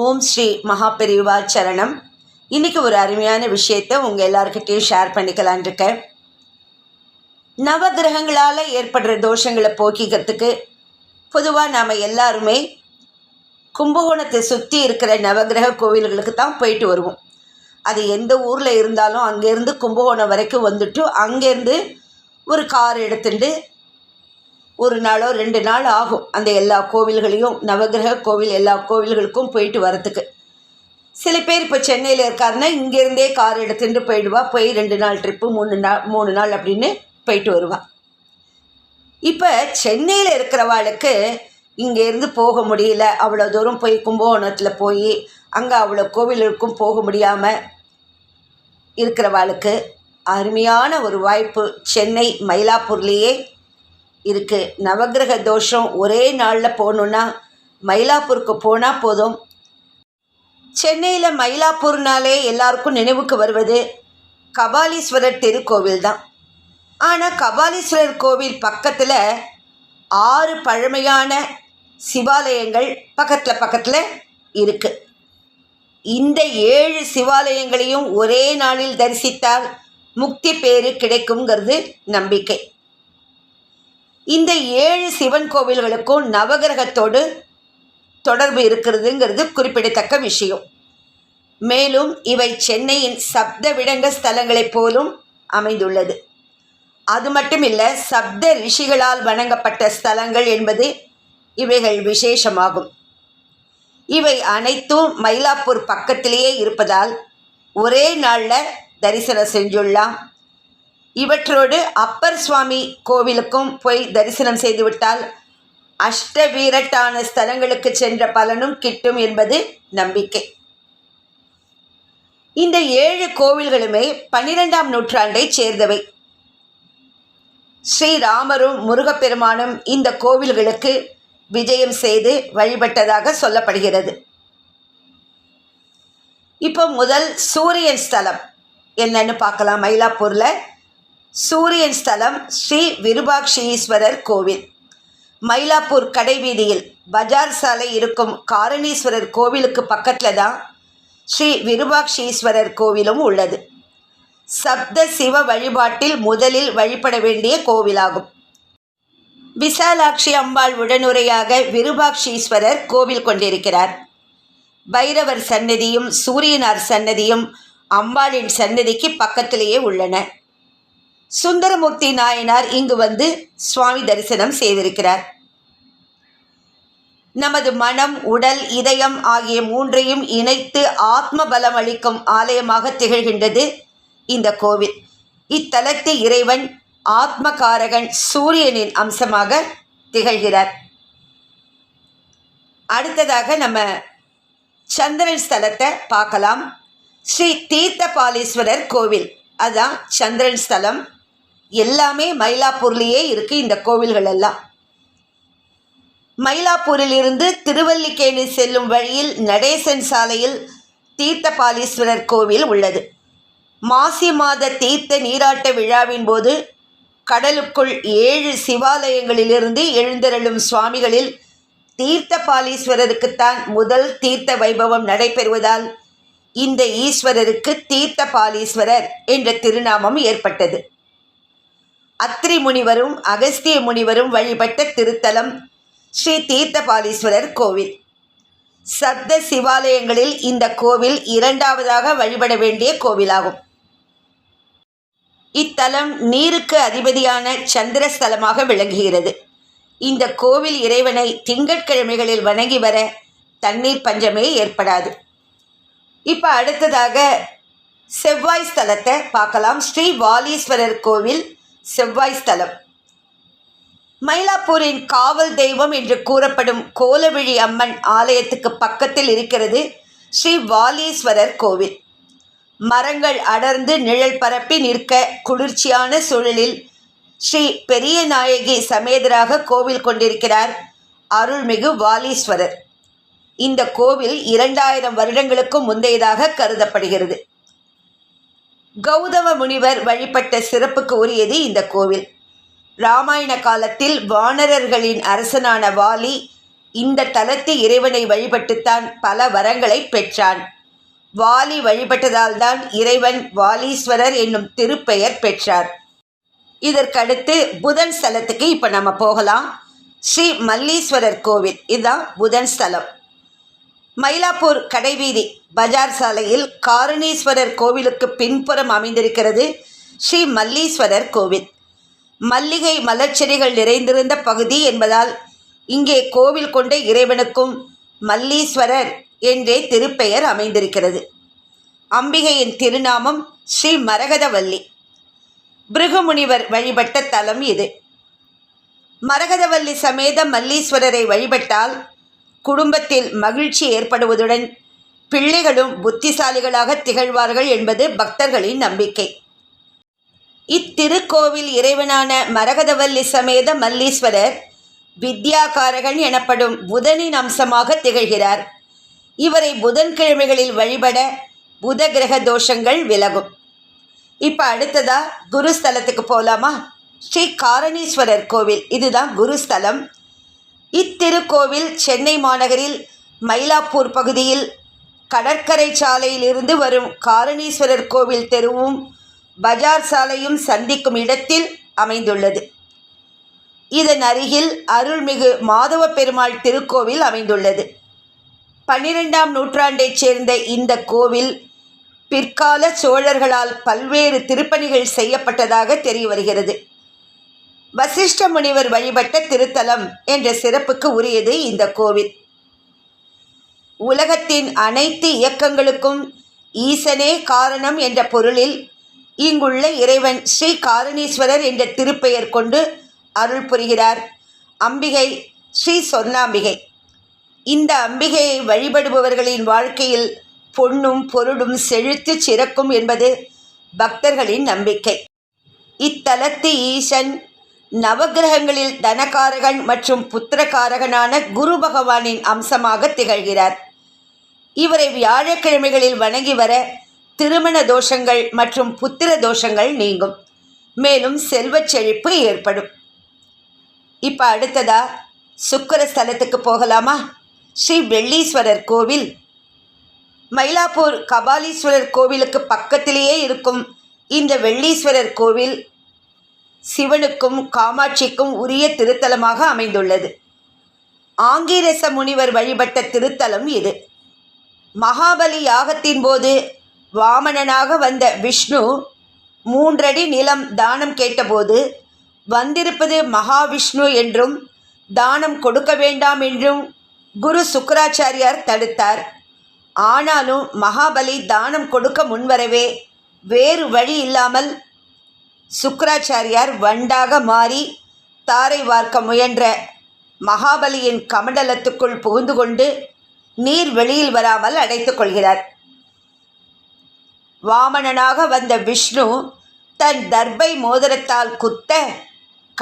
ஓம் ஸ்ரீ மகாபெரிவா சரணம். இன்றைக்கி ஒரு அருமையான விஷயத்தை உங்கள் எல்லாருக்கிட்டையும் ஷேர் பண்ணிக்கலான் இருக்கேன். நவகிரகங்களால் ஏற்படுற தோஷங்களை போக்கிக்கிறதுக்கு பொதுவாக நாம் எல்லாருமே கும்பகோணத்தை சுற்றி இருக்கிற நவகிரக கோவில்களுக்கு தான் போயிட்டு வருவோம். அது எந்த ஊரில் இருந்தாலும் அங்கேருந்து கும்பகோணம் வரைக்கும் வந்துட்டு அங்கேருந்து ஒரு கார் எடுத்துட்டு ஒரு நாளோ ரெண்டு நாள் ஆகும் அந்த எல்லா கோவில்களையும் நவகிரக கோவில் எல்லா கோவில்களுக்கும் போயிட்டு வரத்துக்கு சில பேர் இப்போ சென்னையில் இருக்காருன்னா இங்கேருந்தே கார் எடுத்துகிட்டு போயிடுவா போய் ரெண்டு நாள் ட்ரிப்பு மூணு நாள் மூணு நாள் அப்படின்னு போயிட்டு வருவான் இப்போ சென்னையில் இருக்கிறவாளுக்கு இங்கேருந்து போக முடியல அவ்வளோ தூரம் போய் கும்பகோணத்தில் போய் அங்கே அவ்வளோ கோவிலுக்கும் போக முடியாமல் இருக்கிறவாளுக்கு அருமையான ஒரு வாய்ப்பு சென்னை மயிலாப்பூர்லேயே இருக்குது நவகிரக தோஷம் ஒரே நாளில் போகணுன்னா மயிலாப்பூருக்கு போனால் போதும். சென்னையில் மயிலாப்பூர்னாலே எல்லாருக்கும் நினைவுக்கு வருவது கபாலீஸ்வரர் திருக்கோவில் தான். ஆனால் கபாலீஸ்வரர் கோவில் பக்கத்தில் ஆறு பழமையான சிவாலயங்கள் பக்கத்தில் பக்கத்தில் இருக்குது இந்த ஏழு சிவாலயங்களையும் ஒரே நாளில் தரிசித்தால் முக்தி பேறு கிடைக்குங்கிறது நம்பிக்கை. இந்த ஏழு சிவன் கோவில்களுக்கும் நவகிரகத்தோடு தொடர்பு இருக்கிறதுங்கிறது குறிப்பிடத்தக்க விஷயம். மேலும் இவை சென்னையின் சப்த விடங்க ஸ்தலங்களைப் போலும் அமைந்துள்ளது. அது மட்டும் இல்லை சப்த ரிஷிகளால் வணங்கப்பட்ட ஸ்தலங்கள் என்பது இவைகள் விசேஷமாகும். இவை அனைத்தும் மயிலாப்பூர் பக்கத்திலேயே இருப்பதால் ஒரே நாளில் தரிசனம் செஞ்சுள்ளலாம் இவற்றோடு அப்பர் சுவாமி கோவிலுக்கும் போய் தரிசனம் செய்துவிட்டால் அஷ்ட வீரட்டான ஸ்தலங்களுக்கு சென்ற பலனும் கிட்டும் என்பது நம்பிக்கை. இந்த ஏழு கோவில்களுமே பன்னிரெண்டாம் நூற்றாண்டைச் சேர்ந்தவை. ஸ்ரீராமரும் முருகப்பெருமானும் இந்த கோவில்களுக்கு விஜயம் செய்து வழிபட்டதாக சொல்லப்படுகிறது. இப்போ முதல் சூரியன் ஸ்தலம் என்னன்னு பார்க்கலாம். மயிலாப்பூரில் சூரியன் ஸ்தலம் ஸ்ரீ விருபாக்ஷீஸ்வரர் கோவில். மயிலாப்பூர் கடைவீதியில் பஜார் சாலை இருக்கும் காரணீஸ்வரர் கோவிலுக்கு பக்கத்தில் தான் ஸ்ரீ விருபாக்ஷீஸ்வரர் கோவிலும் உள்ளது. சப்த சிவ வழிபாட்டில் முதலில் வழிபட வேண்டிய கோவிலாகும். விசாலாட்சி அம்பாள் உடனுரையாக விருபாக்ஷீஸ்வரர் கோவில் கொண்டிருக்கிறார். பைரவர் சன்னதியும் சூரியனார் சன்னதியும் அம்பாளின் சன்னதிக்கு பக்கத்திலேயே உள்ளன. சுந்தரமூர்த்தி நாயனார் இங்கு வந்து சுவாமி தரிசனம் செய்திருக்கிறார். நமது மனம் உடல் இதயம் ஆகிய மூன்றையும் இணைத்து ஆத்ம பலம் அளிக்கும் ஆலயமாக திகழ்கின்றது இந்த கோவில். இத்தலத்து இறைவன் ஆத்மகாரகன் சூரியனின் அம்சமாக திகழ்கிறார். அடுத்ததாக நம்ம சந்திரன் ஸ்தலத்தை பார்க்கலாம். ஸ்ரீ தீர்த்தபாலீஸ்வரர் கோவில். அதுதான் சந்திரன் ஸ்தலம். எல்லாமே மயிலாப்பூர்லேயே இருக்குது இந்த கோவில்கள் எல்லாம். மயிலாப்பூரிலிருந்து திருவல்லிக்கேணி செல்லும் வழியில் நடேசன் சாலையில் தீர்த்தபாலீஸ்வரர் கோவில் உள்ளது. மாசி மாத தீர்த்த நீராட்ட விழாவின் போது கடலுக்குள் ஏழு சிவாலயங்களிலிருந்து எழுந்தருளும் சுவாமிகளில் தீர்த்தபாலீஸ்வரருக்குத்தான் முதல் தீர்த்த வைபவம் நடைபெறுவதால் இந்த ஈஸ்வரருக்கு தீர்த்தபாலீஸ்வரர் என்ற திருநாமம் ஏற்பட்டது. அத்திரி முனிவரும் அகஸ்திய முனிவரும் வழிபட்ட திருத்தலம் ஸ்ரீ தீர்த்தபாலீஸ்வரர் கோவில். சப்த சிவாலயங்களில் இந்த கோவில் இரண்டாவதாக வழிபட வேண்டிய கோவிலாகும். இத்தலம் நீருக்கு அதிபதியான சந்திரஸ்தலமாக விளங்குகிறது. இந்த கோவில் இறைவனை திங்கட்கிழமைகளில் வணங்கி வர தண்ணீர் பஞ்சமே ஏற்படாது. இப்போ அடுத்ததாக செவ்வாய் ஸ்தலத்தை பார்க்கலாம். ஸ்ரீ வாலீஸ்வரர் கோவில் செவ்வாய் ஸ்தலம். மயிலாப்பூரின் காவல் தெய்வம் என்று கூறப்படும் கோலவிழி அம்மன் ஆலயத்துக்கு பக்கத்தில் இருக்கிறது ஸ்ரீ வாலீஸ்வரர் கோவில். மரங்கள் அடர்ந்து நிழல் பரப்பி நிற்க குளிர்ச்சியான சூழலில் ஸ்ரீ பெரிய நாயகி சமேதராக கோவில் கொண்டிருக்கிறார் அருள்மிகு வாலீஸ்வரர். இந்த கோவில் இரண்டாயிரம் வருடங்களுக்கும் முந்தையதாக கருதப்படுகிறது. கௌதம முனிவர் வழிபட்ட சிறப்புக்கு உரியது இந்த கோவில். ராமாயண காலத்தில் வானரர்களின் அரசனான வாலி இந்த தலத்து இறைவனை வழிபட்டுத்தான் பல வரங்களை பெற்றான். வாலி வழிபட்டதால் தான் இறைவன் வாலீஸ்வரர் என்னும் திருப்பெயர் பெற்றார். இதற்கடுத்து புதன் ஸ்தலத்துக்கு இப்போ நம்ம போகலாம். ஸ்ரீ மல்லீஸ்வரர் கோவில். இதுதான் புதன் ஸ்தலம். மயிலாப்பூர் கடைவீதி பஜார் சாலையில் காரணீஸ்வரர் கோவிலுக்கு பின்புறம் அமைந்திருக்கிறது ஸ்ரீ மல்லீஸ்வரர் கோவில். மல்லிகை மலர்ச்செடிகள் நிறைந்திருந்த பகுதி என்பதால் இங்கே கோவில் கொண்ட இறைவனுக்கும் மல்லீஸ்வரர் என்றே திருப்பெயர் அமைந்திருக்கிறது. அம்பிகையின் திருநாமம் ஸ்ரீ மரகதவல்லி. பிருகுமுனிவர் வழிபட்ட தலம் இது. மரகதவல்லி சமேத மல்லீஸ்வரரை வழிபட்டால் குடும்பத்தில் மகிழ்ச்சி ஏற்படுவதுடன் பிள்ளைகளும் புத்திசாலிகளாக திகழ்வார்கள் என்பது பக்தர்களின் நம்பிக்கை. இத்திருக்கோவில் இறைவனான மரகதவல்லி சமேத மல்லீஸ்வரர் வித்யாகாரகன் எனப்படும் புதனின் அம்சமாக திகழ்கிறார். இவரை புதன்கிழமைகளில் வழிபட புத கிரக தோஷங்கள் விலகும். இப்போ அடுத்ததா குருஸ்தலத்துக்கு போகலாமா ஸ்ரீ காரணீஸ்வரர் கோவில். இதுதான் குருஸ்தலம். இத்திருக்கோவில் சென்னை மாநகரில் மயிலாப்பூர் பகுதியில் கடற்கரை சாலையிலிருந்து வரும் காரணீஸ்வரர் கோவில் தெருவும் பஜார் சாலையும் சந்திக்கும் இடத்தில் அமைந்துள்ளது. இதன் அருகில் அருள்மிகு மாதவ பெருமாள் திருக்கோவில் அமைந்துள்ளது. பன்னிரெண்டாம் நூற்றாண்டைச் சேர்ந்த இந்த கோவில் பிற்கால சோழர்களால் பல்வேறு திருப்பணிகள் செய்யப்பட்டதாக தெரிய வருகிறது. வசிஷ்ட முனிவர் வழிபட்ட திருத்தலம் என்ற சிறப்புக்கு உரியது இந்த கோவில். உலகத்தின் அனைத்து இயக்கங்களுக்கும் ஈசனே காரணம் என்ற பொருளில் இங்குள்ள இறைவன் ஸ்ரீ காரணீஸ்வரர் என்ற திருப்பெயர் கொண்டு அருள் புரிகிறார். அம்பிகை ஸ்ரீ சொர்ணாம்பிகை. இந்த அம்பிகையை வழிபடுபவர்களின் வாழ்க்கையில் பொன்னும் பொருளும் செழித்து சிறக்கும் என்பது பக்தர்களின் நம்பிக்கை. இத்தலத்து ஈசன் நவகிரகங்களில் தனகாரகன் மற்றும் புத்திரகாரகனான குரு பகவானின் அம்சமாக திகழ்கிறார். இவரை வியாழக்கிழமைகளில் வணங்கி வர திருமண தோஷங்கள் மற்றும் புத்திர தோஷங்கள் நீங்கும். மேலும் செல்வச் செழிப்பு ஏற்படும். இப்போ அடுத்ததா சுக்கர ஸ்தலத்துக்கு போகலாமா? ஸ்ரீ வெள்ளீஸ்வரர் கோவில். மயிலாப்பூர் கபாலீஸ்வரர் கோவிலுக்கு பக்கத்திலேயே இருக்கும் இந்த வெள்ளீஸ்வரர் கோவில் சிவனுக்கும் காமாட்சிக்கும் உரிய திருத்தலமாக அமைந்துள்ளது. ஆங்கீரச முனிவர் வழிபட்ட திருத்தலம் இது. மகாபலி யாகத்தின் போது வாமனனாக வந்த விஷ்ணு மூன்றடி நிலம் தானம் கேட்டபோது வந்திருப்பது மகாவிஷ்ணு என்றும் தானம் கொடுக்க வேண்டாம் என்றும் குரு சுக்கராச்சாரியார் தடுத்தார். ஆனாலும் மகாபலி தானம் கொடுக்க முன்வரவே வேறு வழி இல்லாமல் சுக்கராச்சாரியார் வண்டாக மாறி தாரை வார்க்க முயன்ற மகாபலியின் கமண்டலத்துக்குள் புகுந்து கொண்டு நீர் வெளியில் வராமல் அடைத்துக் கொள்கிறார். வாமணனாக வந்த விஷ்ணு தன் தர்பை மோதிரத்தால் குத்த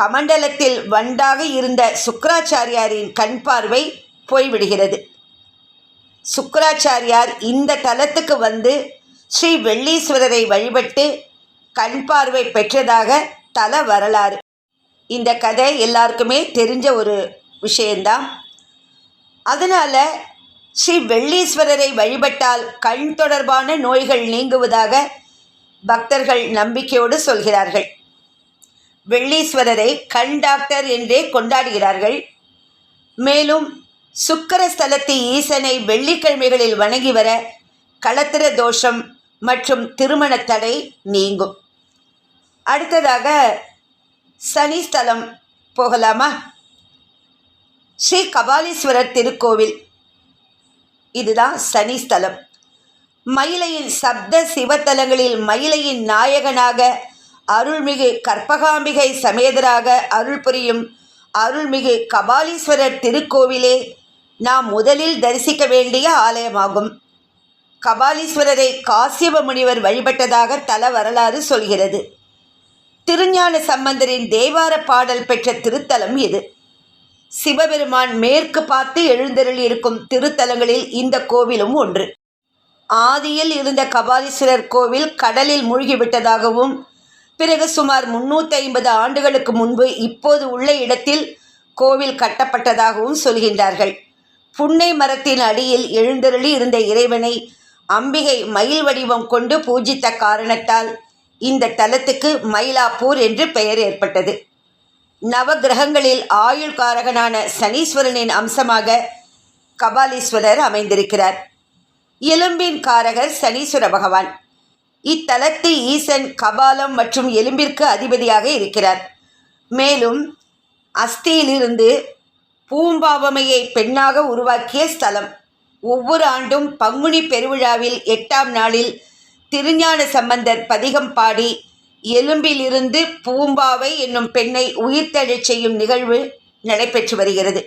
கமண்டலத்தில் வண்டாக இருந்த சுக்கராச்சாரியாரின் கண் பார்வை போய்விடுகிறது. சுக்கராச்சாரியார் இந்த தலத்துக்கு வந்து ஸ்ரீ வெள்ளீஸ்வரரை வழிபட்டு கண் பார்வை பெற்றதாக தல வரலாறு. இந்த கதை எல்லாருக்குமே தெரிஞ்ச ஒரு விஷயந்தான் அதனால் ஸ்ரீ வெள்ளீஸ்வரரை வழிபட்டால் கண் தொடர்பான நோய்கள் நீங்குவதாக பக்தர்கள் நம்பிக்கையோடு சொல்கிறார்கள். வெள்ளீஸ்வரரை கண் டாக்டர் என்றே கொண்டாடுகிறார்கள். மேலும் சுக்கரஸ்தலத்து ஈசனை வெள்ளிக்கிழமைகளில் வணங்கி வர களத்திர தோஷம் மற்றும் திருமண தடை நீங்கும். அடுத்ததாக சனி ஸ்தலம் போகலாமா? ஸ்ரீ கபாலீஸ்வரர் திருக்கோவில். இதுதான் சனி ஸ்தலம். மயிலையின் சப்த சிவத்தலங்களில் மயிலையின் நாயகனாக அருள்மிகு கற்பகாம்பிகை சமேதராக அருள் புரியும் அருள்மிகு கபாலீஸ்வரர் திருக்கோவிலே நாம் முதலில் தரிசிக்க வேண்டிய ஆலயமாகும். கபாலீஸ்வரரை காசியப முனிவர் வழிபட்டதாக தல வரலாறு சொல்கிறது. திருஞான சம்பந்தரின் தேவார பாடல் பெற்ற திருத்தலம் இது. சிவபெருமான் மேற்கு பார்த்து எழுந்தருளி இருக்கும் திருத்தலங்களில் இந்த கோவிலும் ஒன்று. ஆதியில் இருந்த கபாலீஸ்வரர் கோவில் கடலில் மூழ்கிவிட்டதாகவும் பிறகு சுமார் முன்னூற்றி ஐம்பது ஆண்டுகளுக்கு முன்பு இப்போது உள்ள இடத்தில் கோவில் கட்டப்பட்டதாகவும் சொல்கின்றார்கள். புன்னை மரத்தின் அடியில் எழுந்தருளி இருந்த இறைவனை அம்பிகை மயில் வடிவம் கொண்டு பூஜித்த காரணத்தால் இந்த தலத்துக்கு மயிலாப்பூர் என்று பெயர் ஏற்பட்டது. நவகிரகங்களில் ஆயுள் காரகனான சனீஸ்வரனின் அம்சமாக கபாலீஸ்வரர் அமைந்திருக்கிறார். எலும்பின் காரகர் சனீஸ்வர பகவான். இத்தலத்து ஈசன் கபாலம் மற்றும் எலும்பிற்கு அதிபதியாக இருக்கிறார். மேலும் அஸ்தியிலிருந்து பூம்பாவமையை பெண்ணாக உருவாக்கிய ஸ்தலம். ஒவ்வொரு ஆண்டும் பங்குனி பெருவிழாவில் எட்டாம் நாளில் திருஞான சம்பந்தர் பதிகம் பாடி எலும்பிலிருந்து பூம்பாவை என்னும் பெண்ணை உயிர்த்தெழச் செய்யும் நிகழ்வு நடைபெற்று வருகிறது.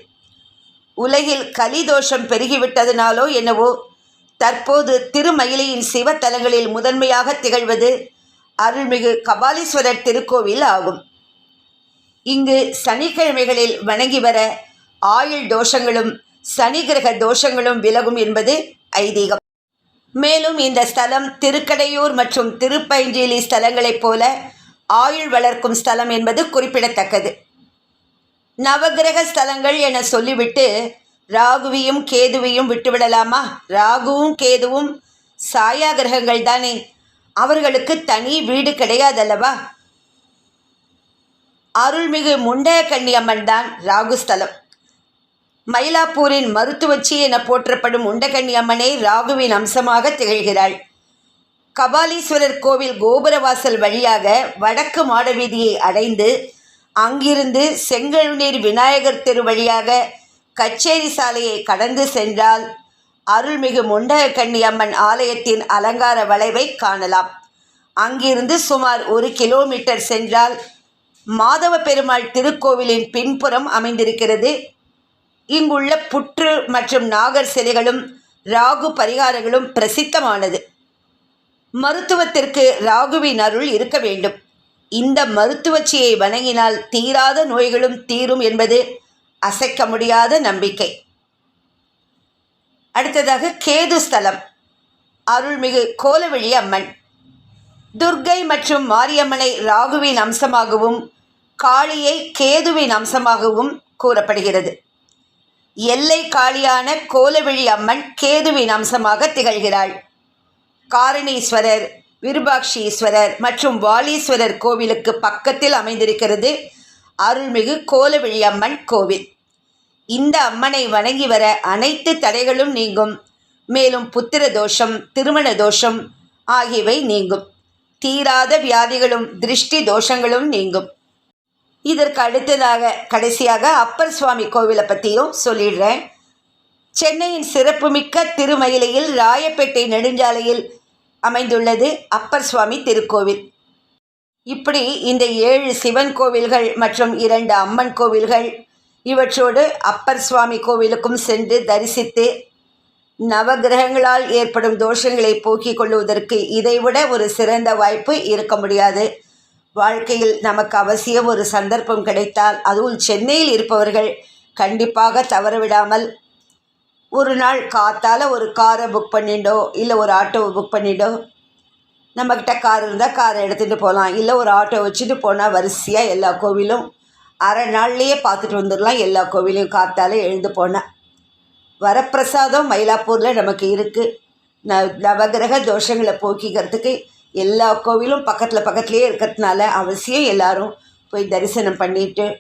உலகில் கலிதோஷம் பெருகிவிட்டதனாலோ என்னவோ தற்போது திருமயிலையின் சிவத்தலங்களில் முதன்மையாக திகழ்வது அருள்மிகு கபாலீஸ்வரர் திருக்கோவில் ஆகும். இங்கு சனிக்கிழமைகளில் வணங்கி வர ஆயுள் தோஷங்களும் சனி கிரக தோஷங்களும் விலகும் என்பது ஐதீகம். மேலும் இந்த ஸ்தலம் திருக்கடையூர் மற்றும் திருப்பைஞ்சேலி ஸ்தலங்களைப் போல ஆயுள் வளர்க்கும் ஸ்தலம் என்பது குறிப்பிடத்தக்கது. நவகிரக ஸ்தலங்கள் என சொல்லிவிட்டு ராகுவையும் கேதுவையும் விட்டுவிடலாமா? ராகுவும் கேதுவும் சாயா கிரகங்கள் தானே. அவர்களுக்கு தனி வீடு கிடையாதல்லவா? அருள்மிகு முண்டைய கன்னியம்மன் தான் ராகுஸ்தலம் மயிலாப்பூரின் மருத்துவச்சி என போற்றப்படும் உண்டகண்ணி அம்மனே ராகுவின் அம்சமாக திகழ்கிறாள். கபாலீஸ்வரர் கோவில் கோபுரவாசல் வழியாக வடக்கு மாடவீதியை அடைந்து அங்கிருந்து செங்கழுநீர் விநாயகர் தெரு வழியாக கச்சேரி சாலையை கடந்து சென்றால் அருள்மிகு முண்டகக்கண்ணி அம்மன் ஆலயத்தின் அலங்கார வளைவை காணலாம். அங்கிருந்து சுமார் ஒரு கிலோமீட்டர் சென்றால் மாதவ பெருமாள் திருக்கோவிலின் பின்புறம் அமைந்திருக்கிறது. இங்குள்ள புற்று மற்றும் நாகர் சிலைகளும் ராகு பரிகாரங்களும் பிரசித்தமானது. மருத்துவத்திற்கு ராகுவின் அருள் இருக்க வேண்டும். இந்த மருத்துவச்சியை வணங்கினால் தீராத நோய்களும் தீரும் என்பது அசைக்க முடியாத நம்பிக்கை. அடுத்ததாக கேது ஸ்தலம். அருள்மிகு கோலவெளி அம்மன். துர்க்கை மற்றும் மாரியம்மனை ராகுவின் அம்சமாகவும் காளியை கேதுவின் அம்சமாகவும் கூறப்படுகிறது. எல்லை காளியான கோலவிழி அம்மன் கேதுவின் அம்சமாக திகழ்கிறாள். காரணீஸ்வரர் விருபாக்ஷீஸ்வரர் மற்றும் வாலீஸ்வரர் கோவிலுக்கு பக்கத்தில் அமைந்திருக்கிறது அருள்மிகு கோலவிழி அம்மன் கோவில். இந்த அம்மனை வணங்கி வர அனைத்து தடைகளும் நீங்கும். மேலும் புத்திர தோஷம் திருமண தோஷம் ஆகியவை நீங்கும். தீராத வியாதிகளும் திருஷ்டி தோஷங்களும் நீங்கும். இதற்கு அடுத்ததாக கடைசியாக அப்பர் சுவாமி கோவிலை பற்றியும் சொல்லிடுறேன். சென்னையின் சிறப்புமிக்க திருமயிலையில் ராயப்பேட்டை நெடுஞ்சாலையில் அமைந்துள்ளது அப்பர் சுவாமி திருக்கோவில். இப்படி இந்த ஏழு சிவன் கோவில்கள் மற்றும் இரண்டு அம்மன் கோவில்கள் இவற்றோடு அப்பர் சுவாமி கோவிலுக்கும் சென்று தரிசித்து நவகிரகங்களால் ஏற்படும் தோஷங்களை போக்கிக் கொள்வதற்கு இதைவிட ஒரு சிறந்த வாய்ப்பு இருக்க முடியாது. வாழ்க்கையில் நமக்கு அவசியம் ஒரு சந்தர்ப்பம் கிடைத்தால் அதுவும் சென்னையில் இருப்பவர்கள் கண்டிப்பாக தவறவிடாமல் ஒரு நாள் காத்தால் ஒரு காரை புக் பண்ணிட்டோ இல்லை ஒரு ஆட்டோவை புக் பண்ணிட்டோ நம்மக்கிட்ட கார் இருந்தால் காரை எடுத்துகிட்டு போகலாம் இல்லை ஒரு ஆட்டோ வச்சுட்டு போனால் வரிசையாக எல்லா கோவிலும் அரை நாள்லேயே பார்த்துட்டு வந்துடலாம் எல்லா கோவிலையும் காத்தால் எழுந்து போனேன் வரப்பிரசாதம் மயிலாப்பூரில் நமக்கு இருக்குது ந நவகிரக தோஷங்களை போக்கிக்கிறதுக்கு எல்லா கோவிலும் பக்கத்தில் பக்கத்துலேயே இருக்கிறதுனால அவசியம் எல்லாரும் போய் தரிசனம் பண்ணிட்டு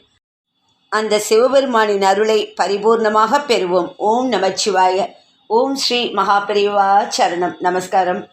அந்த சிவபெருமானின் அருளை பரிபூர்ணமாக பெறுவோம். ஓம் நமச்சிவாய. ஓம் ஸ்ரீ மகாபெரிவா சரணம். நமஸ்காரம்.